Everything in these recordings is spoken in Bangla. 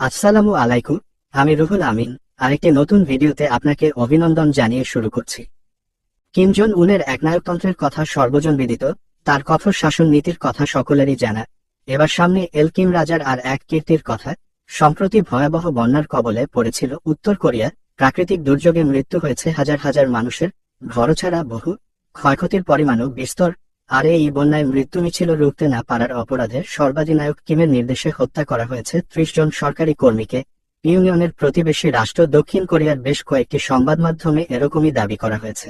আসসালামু আলাইকুম, আমি রুহুল আমিন, আরেকটি নতুন ভিডিওতে আপনাকে অভিনন্দন জানিয়ে শুরু করছি। কিম জং উনের একনায়কতন্ত্রের কথা সর্বজন বিদিত, তার কঠোর শাসন নীতির কথা সকলেরই জানা। এবার সামনে এলকিম রাজার আর এক কীর্তির কথা, সম্প্রতি ভয়াবহ বন্যার কবলে পড়েছিল উত্তর কোরিয়া, প্রাকৃতিক দুর্যোগে মৃত্যু হয়েছে হাজার হাজার মানুষের, ঘরছাড়া বহু, ক্ষয়ক্ষতির পরিমাণও বিস্তর। আর, এই বন্যায় মৃত্যু মিছিল রুখতে না পারার অপরাধে সর্বাধিনায়ক কিমের নির্দেশে হত্যা করা হয়েছে ত্রিশ জন সরকারি কর্মীকে। ইউনিয়নের প্রতিবেশী রাষ্ট্র দক্ষিণ কোরিয়ার বেশ কয়েকটি সংবাদ মাধ্যমে এরকমই দাবি করা হয়েছে।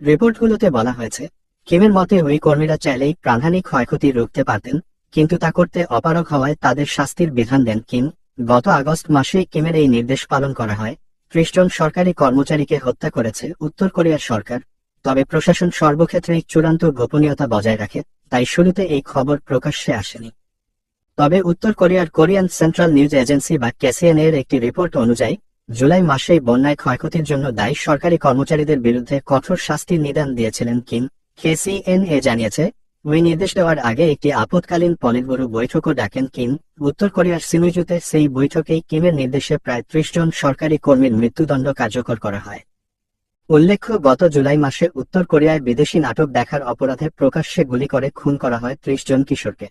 রিপোর্টগুলোতে বলা হয়েছে, কিমের মতে ওই কর্মীরা চাইলেই প্রাণহানি ক্ষয়ক্ষতি রুখতে পারতেন, কিন্তু তা করতে অপারগ হওয়ায় তাদের শাস্তির বিধান দেন কিম। গত আগস্ট মাসেই কিমের এই নির্দেশ পালন করা হয়। ত্রিশ জন সরকারি কর্মচারীকে হত্যা করেছে উত্তর কোরিয়ার সরকার। তবে প্রশাসন সর্বক্ষেত্রেই চূড়ান্ত গোপনীয়তা বজায় রাখে, তাই শুরুতে এই খবর প্রকাশ্যে আসেনি। তবে উত্তর কোরিয়ার কোরিয়ান সেন্ট্রাল নিউজ এজেন্সি বা কেসিএন এর একটি রিপোর্ট অনুযায়ী, জুলাই মাসেই বন্যায় ক্ষয়ক্ষতির জন্য দায়ী সরকারি কর্মচারীদের বিরুদ্ধে কঠোর শাস্তির নিদান দিয়েছিলেন কিম। কেসিএন এ জানিয়েছে, ওই নির্দেশ দেওয়ার আগে একটি আপৎকালীন পলিটব্যুরো বৈঠকও ডাকেন কিম। উত্তর কোরিয়ার সিনুইজুতে সেই বৈঠকেই কিমের নির্দেশে প্রায় ত্রিশ জন সরকারি কর্মীর মৃত্যুদণ্ড কার্যকর করা হয়। উল্লেখ্য, গত জুলাই মাসে উত্তর কোরিয়ায় বিদেশি নাটক দেখার অপরাধে প্রকাশ্যে গুলি করে খুন করা হয় ত্রিশ জন কিশোরকে।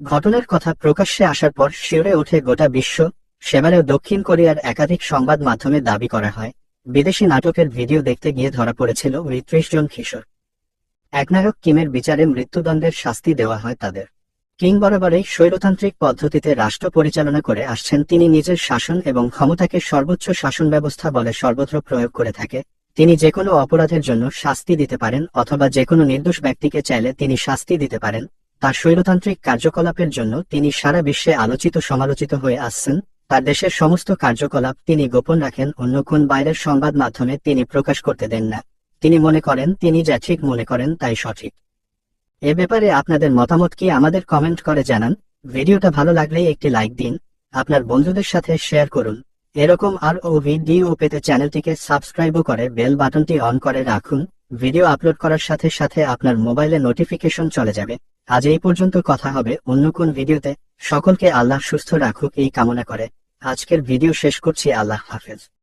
ঘটনার কথা প্রকাশ্যে আসার পর শিউরে ওঠে গোটা বিশ্ব সেবারে দক্ষিণ কোরিয়ার একাধিক সংবাদ মাধ্যমে দাবি করা হয়, বিদেশি নাটকের ভিডিও দেখতে গিয়ে ধরা পড়েছিল ওই ত্রিশ জন কিশোর। একনায়ক কিমের বিচারে মৃত্যুদণ্ডের শাস্তি দেওয়া হয় তাদের। কিং বরাবরই স্বৈরতান্ত্রিক পদ্ধতিতে রাষ্ট্র পরিচালনা করে আসছেন, তিনি নিজের শাসন এবং ক্ষমতাকে সর্বোচ্চ শাসন ব্যবস্থা বলে সর্বত্র প্রয়োগ করে থাকে তিনি যে কোনো অপরাধের জন্য শাস্তি দিতে পারেন অথবা যে কোনো নির্দোষ ব্যক্তিকে চাইলে তিনি শাস্তি দিতে পারেন। তার স্বৈরতান্ত্রিক কার্যকলাপের জন্য তিনি সারা বিশ্বে আলোচিত সমালোচিত হয়ে আসছেন। তার দেশের সমস্ত কার্যকলাপ তিনি গোপন রাখেন, অন্য কোন বাইরের সংবাদ মাধ্যমে তিনি প্রকাশ করতে দেন না। তিনি মনে করেন, তিনি যা ঠিক মনে করেন তাই সঠিক। এ ব্যাপারে আপনাদের মতামত কি আমাদের কমেন্ট করে জানান। ভিডিওটা ভালো লাগলে একটি লাইক দিন। আপনার বন্ধুদের সাথে শেয়ার করুন। এরকম আর ও ভিডিও পেতে চ্যানেলটিকে সাবস্ক্রাইবও করে, বেল বাটনটি অন করে রাখুন। ভিডিও আপলোড করার সাথে সাথে আপনার মোবাইলে নোটিফিকেশন চলে যাবে। আজ এই পর্যন্ত কথা হবে। অন্য কোন ভিডিওতে। সকলকে আল্লাহ সুস্থ রাখুক, এই কামনা করে। আজকের ভিডিও শেষ করছি। আল্লাহ হাফেজ।